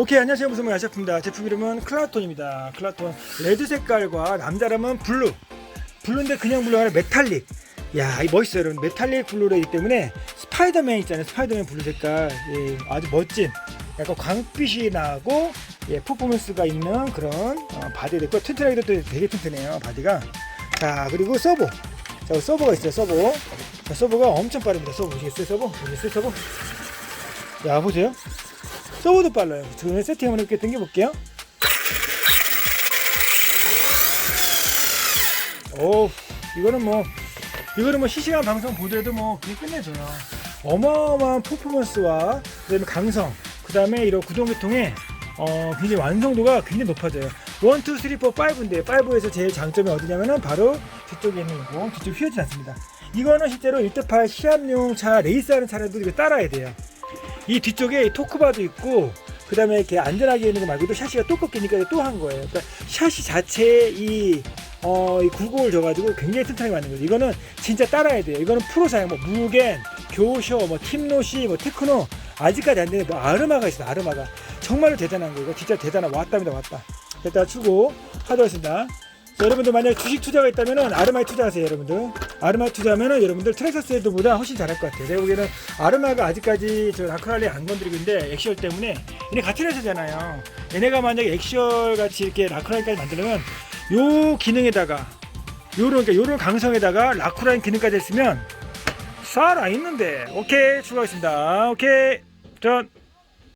오케이 안녕하세요 무슨 말 아시아프입니다 제품 이름은 클라톤입니다 클라톤 레드 색깔과 남자라면 블루 블루인데 그냥 블루가 아니라 메탈릭 야, 이 멋있어요, 여러분. 메탈릭 블루레이기 때문에 스파이더맨 있잖아요. 스파이더맨 블루 색깔. 예, 아주 멋진 약간 광빛이 나고 예, 퍼포먼스가 있는 그런 어, 바디 됐고 튼튼하기도 또 되게 튼튼해요. 바디가. 자, 그리고 서버. 자, 서버가 있어요. 서버. 자, 서버가 엄청 빠릅니다. 서버 보시겠어요? 서버? 보시겠어요? 서버? 야, 보세요. 서버도 빨라요. 지금 세팅 한번 이렇게 당겨볼게요. 오, 이거는 뭐, 이거는 뭐 실시간 방송 보더라도 뭐 그게 끝내줘요. 어마어마한 퍼포먼스와 그 다음에 감성, 그 다음에 이런 구동계통의 어, 굉장히 완성도가 굉장히 높아져요. 1, 2, 3, 4, 5인데 5에서 제일 장점이 어디냐면은 바로 뒤쪽에 있는 거, 뒤쪽 휘어지지 않습니다. 이거는 실제로 1대8 시합용 차 레이스하는 차량도 이거 따라야 돼요. 이 뒤쪽에 토크바도 있고 그 다음에 이렇게 안전하게 있는 거 말고도 샤시가 또 꺾이니까 또 한 거예요. 그러니까 샤시 자체에 이, 어, 이 굴곡을 줘가지고 굉장히 튼튼하게 만든 거죠. 이거는 진짜 따라야 돼요. 이거는 프로 사양, 뭐 무겐, 교쇼, 뭐 팀노시, 뭐 테크노 아직까지 안 되는 뭐 아르마가 있어요. 아르마가 정말로 대단한 거예요. 진짜 대단한 왔답니다. 왔다. 일단 출고 하도록 하겠습니다. 자, 여러분들 만약에 주식 투자가 있다면은 아르마에 투자하세요, 여러분들. 아르마 투자하면은 여러분들 트랙서스에도보다 훨씬 잘할 것 같아요. 제가 보기에는 아르마가 아직까지 저 라크랄리 안 건드리고 있는데 엑시얼 때문에 얘네 같은 회사잖아요. 얘네가 만약에 엑시얼 같이 이렇게 라크랄리까지 만들려면 요 기능에다가 요런 그러니까 요런 강성에다가 라크라인 기능까지 했으면 살아 있는데 오케이 추가하겠습니다. 오케이 전